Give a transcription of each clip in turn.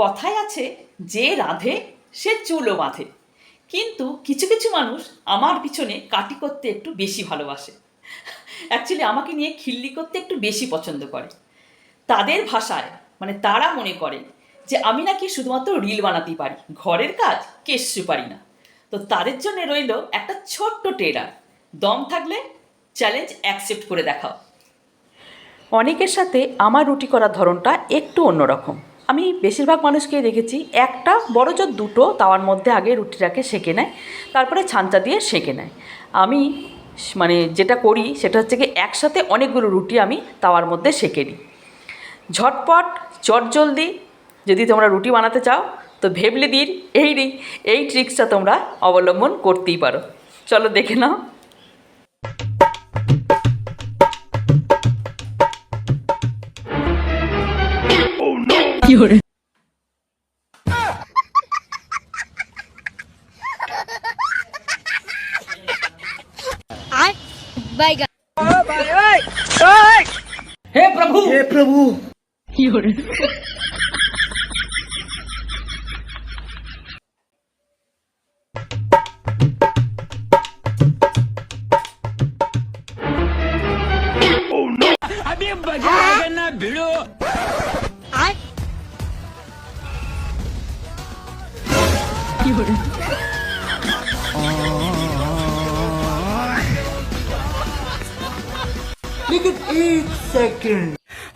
কথায় আছে যে রাধে, সে চুলও বাঁধে। কিন্তু কিছু কিছু মানুষ আমার পিছনে কাটি করতে একটু বেশি ভালোবাসে। অ্যাকচুয়ালি আমাকে নিয়ে খিল্লি করতে একটু বেশি পছন্দ করে। তাদের ভাষায় মানে তারা মনে করে যে আমি নাকি শুধুমাত্র রিল বানাতেই পারি, ঘরের কাজ কেসু পারি না। তো তাদের জন্য রইল একটা ছোট্ট টেরার দম থাকলে চ্যালেঞ্জ অ্যাকসেপ্ট করে দেখাও। অনেকের সাথে আমার রুটি করার ধরনটা একটু অন্যরকম। আমি বেশিরভাগ মানুষকে দেখেছি, একটা বড় জোর দুটো তাওয়ার মধ্যে আগে রুটিটাকে সেঁকে নেয়, তারপরে ছাঞ্চা দিয়ে সেঁকে নেয়। আমি মানে যেটা করি সেটা হচ্ছে কি একসাথে অনেকগুলো রুটি আমি তাওয়ার মধ্যে সেঁকে নিই। ঝটপট চটজলদি যদি তোমরা রুটি বানাতে চাও, তো ভেবলিদির এই এই ট্রিক্সটা তোমরা অবলম্বন করতেই পারো। চলো দেখে নাও। 有人。哎，拜个。हे प्रभु हे प्रभु बजाएगा हो भिड़ो করে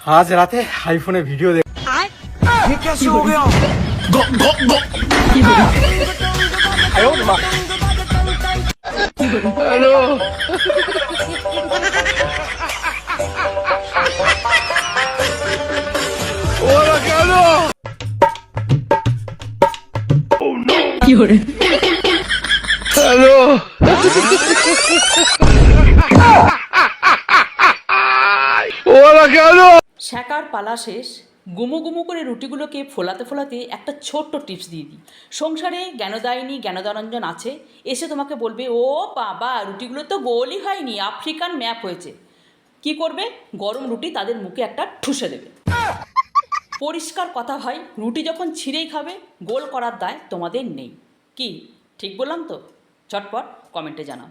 আজ রাতে আইফোনে ভিডিও দেখ হ্যালো ওরা করে। শেখার পালা শেষ। গুমু গুমো করে রুটিগুলোকে ফোলাতে ফোলাতে একটা ছোট্ট টিপস দিয়ে দিই। সংসারে জ্ঞানদায়িনী জ্ঞানদারঞ্জন আছে। এসে তোমাকে বলবে ও বাবা রুটিগুলো তো গোলই হয়নি আফ্রিকান ম্যাপ হয়েছে। কি করবে? গরম রুটি তাদের মুখে একটা ঠুসে দেবে। পরিষ্কার কথা ভাই রুটি যখন ছিঁড়েই খাবে গোল করার দায় তোমাদের নেই। কি? ঠিক বললাম তো? চটপট কমেন্টে জানাও।